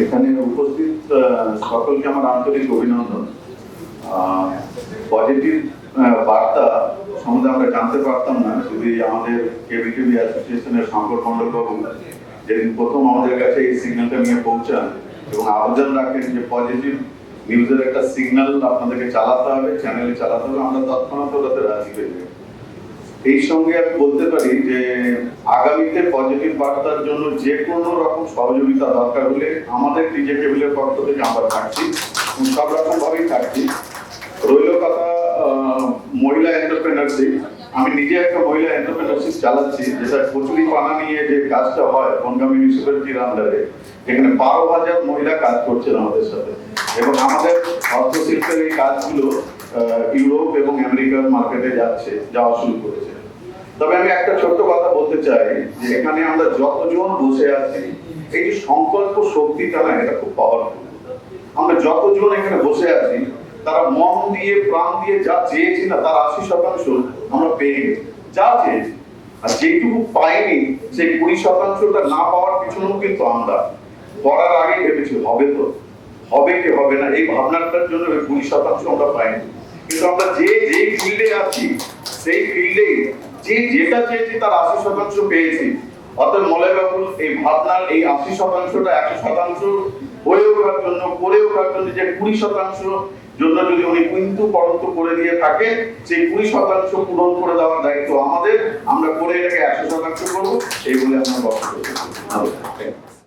এখানে উপস্থিত সকলকে আমার আন্তরিক অভিনন্দন পজিটিভ বার্তা সম্বন্ধে আমরা জানতে পারতাম না, যদি আমাদের কেবিটিভি অ্যাসোসিয়েশনের শঙ্কর মন্ডল বাবু যেদিন প্রথম আমাদের কাছে এই সিগন্যালটা নিয়ে পৌঁছান এবং আবেদন রাখেন যে পজিটিভ নিউজের একটা সিগন্যাল আপনাদেরকে চালাতে হবে চ্যানেলে চালাতে হবে, আমরা তৎক্ষণাৎ ওটাতে রাজি যাই। এই সঙ্গে আমি বলতে পারি যে আগামীতে পজিটিভ বার্তার জন্য যে কোনো রকম সহযোগিতা দরকার হলে আমাদের ডিজে টেবিলের পক্ষ থেকে আমরা থাকছি সব রকম ভাবেই থাকছি। রইল কথা মহিলা এন্টারপ্রেনারশিপ আমি নিজে একটা মহিলা এন্টারপ্রেনারশিপ চালাচ্ছি, যেটা কচুরি পানা নিয়ে যে কাজটা হয় বনগাঁ মিউনিসিপ্যালিটির আন্ডারে এখানে বারো হাজার মহিলা কাজ করছেন আমাদের সাথে। এবং আমাদের হস্তশিল্পের এই কাজগুলো ইউরোপ এবং আমেরিকার মার্কেটে যাচ্ছে, যাওয়া শুরু করেছে। তবে আমি একটা ছোট্ট কথা বলতে চাই যে এখানে আমরা যতজন বসে আছি, এই যে সংকল্প শক্তিটা না, এটা খুব পাওয়ারফুল আমরা যতজন এখানে বসে আছি, তারা মন দিয়ে, প্রাণ দিয়ে যা চেয়েছি না, তার আশি শতাংশ আমরা পেয়ে গেছি। যা চেয়েছি। আর যেটুকু পাইনি, সেই কুড়ি শতাংশটা না পাওয়ার পিছনেও কিন্তু আমরা। করার আগে ভেবেছি, হবে তো? হবে কি হবে না? এই ভাবনাটার জন্য কুড়ি শতাংশ আমরা পাইনি। কিন্তু আমরা যে যেই ফিল্ডে আছি, সেই ফিল্ডে যে যেটা চেয়েছি তার আশি শতাংশ পেয়েছি। অতএব মলয় বাবুল, এই ভাবনার এই আশি শতাংশটা একশো শতাংশ হয়ে ওঠার জন্য, করে ওঠার জন্য যে কুড়ি শতাংশ জন্য যদি উনি কিন্তু পরন্ত করে দিয়ে থাকে, সেই কুড়ি শতাংশ পূরণ করে দেওয়ার দায়িত্ব আমাদের। আমরা করে এটাকে একশো শতাংশ করব, এই বলে আমরা বক্তব্য।